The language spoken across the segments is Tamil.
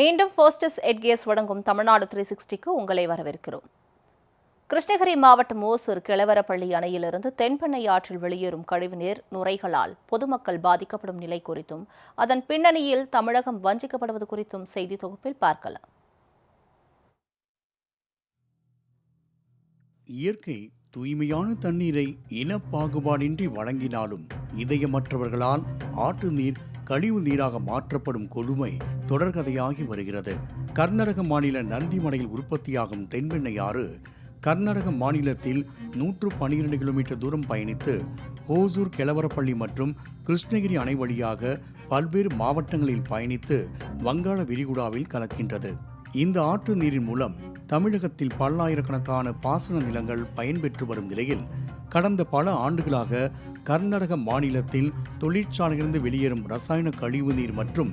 மீண்டும் ஃபோஸ்டஸ் எட்கேஸ் வழங்கும் தமிழ்நாடு த்ரீ சிக்ஸ்டிக்கு உங்களை வரவேற்கிறோம். கிருஷ்ணகிரி மாவட்டம் ஓசூர் கிழவரப்பள்ளி அணையிலிருந்து தென்பெண்ணை ஆற்றில் வெளியேறும் கழிவுநீர் நுரைகளால் பொதுமக்கள் பாதிக்கப்படும் நிலை குறித்தும் அதன் பின்னணியில் தமிழகம் வஞ்சிக்கப்படுவது குறித்தும் செய்தி தொகுப்பில் பார்க்கலாம். இயற்கை தூய்மையான தண்ணீரை இனப்பாகுபாடின்றி வழங்கினாலும் இதயமற்றவர்களால் ஆற்று நீர் கழிவு நீராக மாற்றப்படும் கொடுமை தொடர்கதையாகி வருகிறது. கர்நாடக மாநில நந்திமலையில் உற்பத்தியாகும் தென்பெண்ணை ஆறு கர்நாடக மாநிலத்தில் நூற்று பனிரெண்டு கிலோமீட்டர் தூரம் பயணித்து ஓசூர் கிளவரப்பள்ளி மற்றும் கிருஷ்ணகிரி அணை வழியாக பல்வேறு மாவட்டங்களில் பயணித்து வங்காள விரிகுடாவில் கலக்கின்றது. இந்த ஆற்று நீரின் மூலம் தமிழகத்தில் பல்லாயிரக்கணக்கான பாசன நிலங்கள் பயன்பெற்று வரும் நிலையில் கடந்த பல ஆண்டுகளாக கர்நாடக மாநிலத்தில் தொழிற்சாலையிலிருந்து வெளியேறும் ரசாயன கழிவு நீர் மற்றும்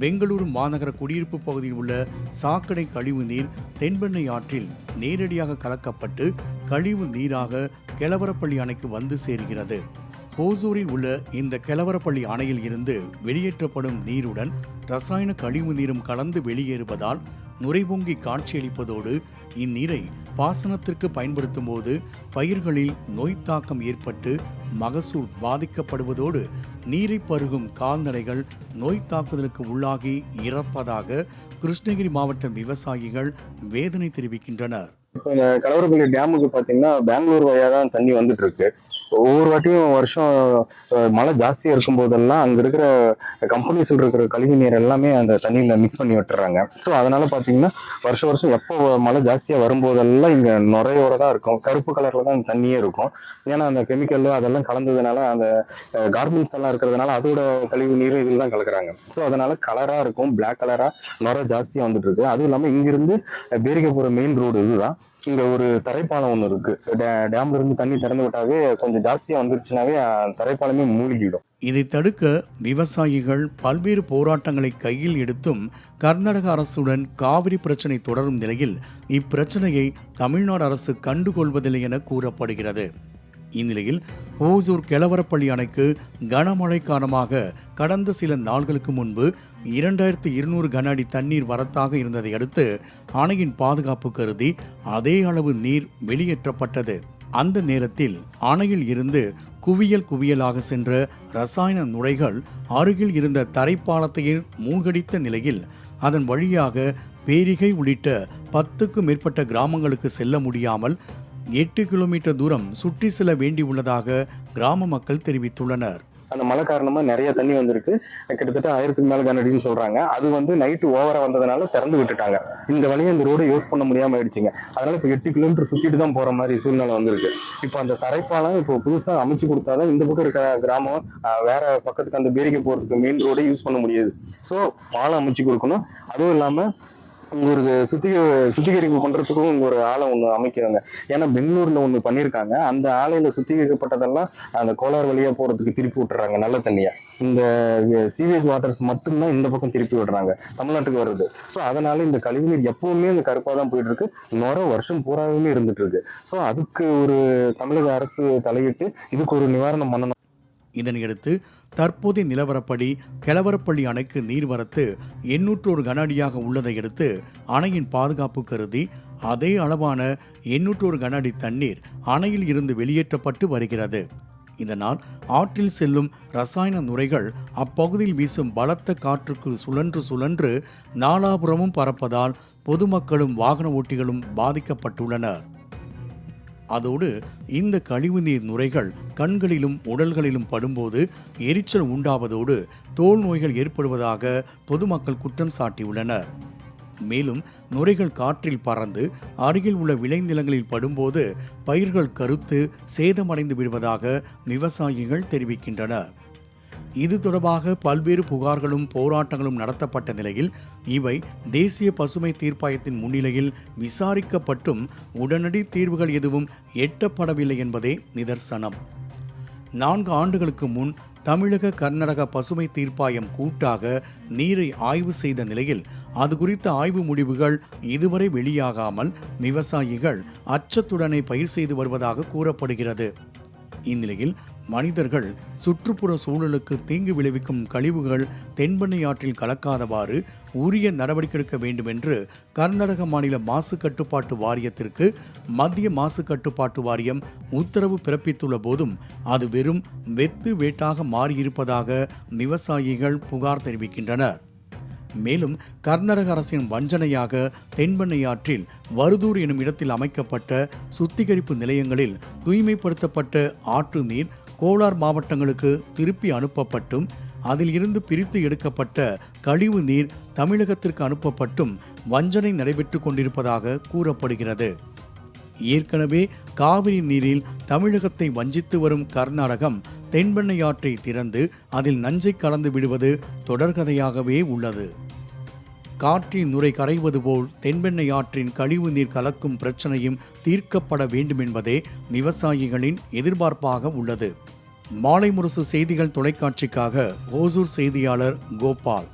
பெங்களூரு மாநகர குடியிருப்பு பகுதியில் உள்ள சாக்கடை கழிவு நீர் தென்பெண்ணை ஆற்றில் நேரடியாக கலக்கப்பட்டு கழிவு நீராக கெலவரப்பள்ளி அணைக்கு வந்து சேர்கிறது. கோசூரில் உள்ள இந்த கெலவரப்பள்ளி அணையில் இருந்து வெளியேற்றப்படும் நீருடன் ரசாயன கழிவு நீரும் கலந்து வெளியேறுவதால் நுரைபொங்கி காட்சியளிப்பதோடு இந்நீரை பாசனத்திற்கு பயன்படுத்தும் போது பயிர்களில் நோய் தாக்கம் ஏற்பட்டு மகசூல் பாதிக்கப்படுவதோடு நீரை பருகும் கால்நடைகள் நோய் தாக்குதலுக்கு உள்ளாகி இறப்பதாக கிருஷ்ணகிரி மாவட்ட விவசாயிகள் வேதனை தெரிவிக்கின்றனர். இப்போ இந்த கலவரப்பள்ளி டேமுக்கு பார்த்தீங்கன்னா பெங்களூர் வழியாக தான் தண்ணி வந்துட்டு இருக்கு. ஒவ்வொரு வாட்டியும் வருஷம் மழை ஜாஸ்தியாக இருக்கும் போதெல்லாம் அங்கே இருக்கிற கம்பெனிஸில் இருக்கிற கழிவு நீர் எல்லாமே அந்த தண்ணியில் மிக்ஸ் பண்ணி விட்டுறாங்க. ஸோ அதனால பார்த்தீங்கன்னா வருஷம் வருஷம் எப்போ மழை ஜாஸ்தியாக வரும்போதெல்லாம் இங்கே நுரையோட தான் இருக்கும். கருப்பு கலரில் தான் தண்ணியே இருக்கும். ஏன்னா அந்த கெமிக்கல் அதெல்லாம் கலந்ததுனால அந்த கார்மெண்ட்ஸ் எல்லாம் இருக்கிறதுனால அதோட கழிவு நீர் இதில் தான் கலக்குறாங்க. ஸோ அதனால கலராக இருக்கும் பிளாக் கலராக நுரை ஜாஸ்தியாக வந்துட்டு இருக்கு. அதுவும் இல்லாமல் இங்கிருந்து பேரிக்க போகிற மெயின் ரோடு இதுதான். இங்க ஒரு தரைப்பாலம் ஒன்று இருக்கு. டே- டேம்ல இருந்து தண்ணி திறந்து விட்டாவே கொஞ்சம் ஜாஸ்தியா வந்துருச்சுனாவே தரைப்பாலமே மூழ்கிடும். இதை தடுக்க விவசாயிகள் பல்வேறு போராட்டங்களை கையில் எடுத்தும் கர்நாடக அரசுடன் காவிரி பிரச்சனை தொடரும் நிலையில் இப்பிரச்சனையை தமிழ்நாடு அரசு கண்டுகொள்வதில்லை என கூறப்படுகிறது. இந்நிலையில் ஓசூர் கெலவரப்பள்ளி அணைக்கு கனமழை காரணமாக கடந்த சில நாள்களுக்கு முன்பு இரண்டாயிரத்தி இருநூறு கன அடி தண்ணீர் வரத்தாக இருந்ததை அடுத்து அணையின் பாதுகாப்பு கருதி அதே அளவு நீர் வெளியேற்றப்பட்டது. அந்த நேரத்தில் அணையில் இருந்து குவியல் குவியலாக சென்ற ரசாயன நுரைகள் அருகில் இருந்த தரைப்பாலத்தையே மூழ்கடித்த நிலையில் அதன் வழியாக பேரிகை உள்ளிட்ட பத்துக்கும் மேற்பட்ட கிராமங்களுக்கு செல்ல முடியாமல் எட்டு கிலோமீட்டர் தூரம் சுற்றி செல்ல வேண்டியுள்ளதாக கிராம மக்கள் தெரிவித்துள்ளனர். அந்த மழை காரணமா நிறைய தண்ணி வந்திருக்கு. கிட்டத்தட்ட ஆயிரத்துக்கு மேல கனடின்னு சொல்றாங்க. அது வந்து நைட்டு ஓவரா வந்ததுனால திறந்து விட்டுட்டாங்க. இந்த வழியை அந்த ரோடை யூஸ் பண்ண முடியாம ஆயிடுச்சுங்க. அதனால இப்போ எட்டு கிலோமீட்டர் சுத்திட்டு தான் போற மாதிரி சூழ்நிலை வந்திருக்கு. இப்போ அந்த தரைப்பாலம் இப்போ புதுசா அமைச்சு கொடுத்தாதான் இந்த பக்கம் இருக்கிற கிராமம் வேற பக்கத்துக்கு அந்த பேரிக்கை போறதுக்கு மெயின் ரோடை யூஸ் பண்ண முடியாது. ஸோ பாலம் அமைச்சு கொடுக்கணும். அதுவும் இல்லாம உங்களுக்கு ஒரு சுத்திக சுத்திகரிப்பு பண்றதுக்கும் இங்க ஒரு ஆலை ஒண்ணு அமைக்கிறாங்க. ஏன்னா பெங்களூர்ல ஒண்ணு பண்ணியிருக்காங்க. அந்த ஆலையில சுத்திகரிக்கப்பட்டதெல்லாம் அந்த கோளார் வழியா போறதுக்கு திருப்பி விட்டுறாங்க நல்ல தண்ணியா. இந்த சீவேஜ் வாட்டர்ஸ் மட்டும்தான் இந்த பக்கம் திருப்பி விடுறாங்க தமிழ்நாட்டுக்கு வருது. ஸோ அதனால இந்த கழிவுநீர் எப்பவுமே இந்த கருப்பா தான் போயிட்டு இருக்கு நுர வருஷம் பூராவுமே இருந்துட்டு இருக்கு ஸோ அதுக்கு ஒரு தமிழக அரசு தலையிட்டு இதுக்கு ஒரு நிவாரணம் பண்ணணும். இதனையடுத்து தற்போதைய நிலவரப்படி கெலவரப்பள்ளி அணைக்கு நீர்வரத்து எண்ணூற்றோரு கன அடியாக உள்ளதை அடுத்து அணையின் பாதுகாப்பு கருதி அதே அளவான எண்ணூற்றோரு கன அடி தண்ணீர் அணையில் இருந்து வெளியேற்றப்பட்டு வருகிறது. இதனால் ஆற்றில் செல்லும் ரசாயன நுரைகள் அப்பகுதியில் வீசும் பலத்த காற்றுக்கு சுழன்று சுழன்று நாலாபுறமும் பறப்பதால் பொதுமக்களும் வாகன ஓட்டிகளும் பாதிக்கப்பட்டுள்ளனர். அதோடு இந்த கழிவுநீர் நுரைகள் கண்களிலும் உடல்களிலும் படும்போது எரிச்சல் உண்டாவதோடு தோல் நோய்கள் ஏற்படுவதாக பொதுமக்கள் குற்றம் சாட்டியுள்ளனர். மேலும் நுரைகள் காற்றில் பறந்து அருகில் உள்ள விளைநிலங்களில் படும்போது பயிர்கள் கருத்து சேதமடைந்து விடுவதாக விவசாயிகள் தெரிவிக்கின்றனர். இது தொடர்பாக பல்வேறு புகார்களும் போராட்டங்களும் நடத்தப்பட்ட நிலையில் இவை தேசிய பசுமை தீர்ப்பாயத்தின் முன்னிலையில் விசாரிக்கப்பட்டும் உடனடி தீர்வுகள் எதுவும் எட்டப்படவில்லை என்பதே நிதர்சனம். நான்கு ஆண்டுகளுக்கு முன் தமிழக கர்நாடக பசுமை தீர்ப்பாயம் கூட்டாக நீரை ஆய்வு செய்த நிலையில் அது குறித்த ஆய்வு முடிவுகள் இதுவரை வெளியாகாமல் விவசாயிகள் அச்சத்துடனே பயிர் செய்து வருவதாக கூறப்படுகிறது. இந்நிலையில் மனிதர்கள் சுற்றுப்புற சூழலுக்கு தீங்கு விளைவிக்கும் கழிவுகள் தென்பெண்ணை ஆற்றில் கலக்காதவாறு உரிய நடவடிக்கை எடுக்க வேண்டும் என்று கர்நாடக மாநில மாசு கட்டுப்பாட்டு வாரியத்திற்கு மத்திய மாசு கட்டுப்பாட்டு வாரியம் உத்தரவு பிறப்பித்துள்ள போதும் அது வெறும் வெத்து வேட்டாக மாறியிருப்பதாக விவசாயிகள் புகார் தெரிவிக்கின்றனர். மேலும் கர்நாடக அரசின் வஞ்சனையாக தென்பெண்ணை ஆற்றில் வருதூர் எனும் இடத்தில் அமைக்கப்பட்ட சுத்திகரிப்பு நிலையங்களில் தூய்மைப்படுத்தப்பட்ட ஆற்று நீர் கோலார் மாவட்டங்களுக்கு திருப்பி அனுப்பப்பட்டும் அதில் இருந்து பிரித்து எடுக்கப்பட்ட கழிவு நீர் தமிழகத்திற்கு அனுப்பப்பட்டும் வஞ்சனை நடைபெற்று கொண்டிருப்பதாக கூறப்படுகிறது. ஏற்கனவே காவிரி நீரில் தமிழகத்தை வஞ்சித்து வரும் கர்நாடகம் தென்பெண்ணை ஆற்றை திறந்து அதில் நஞ்சை கலந்து விடுவது தொடர்கதையாகவே உள்ளது. காற்றின் நுரை கரைவது போல் தென்பெண்ணை ஆற்றின் கழிவு நீர் கலக்கும் பிரச்சனையும் தீர்க்கப்பட வேண்டும் என்பதே விவசாயிகளின் எதிர்பார்ப்பாக உள்ளது. மாலை முரசு செய்திகள் தொலைக்காட்சிக்காக ஓசூர் செய்தியாளர் கோபால்.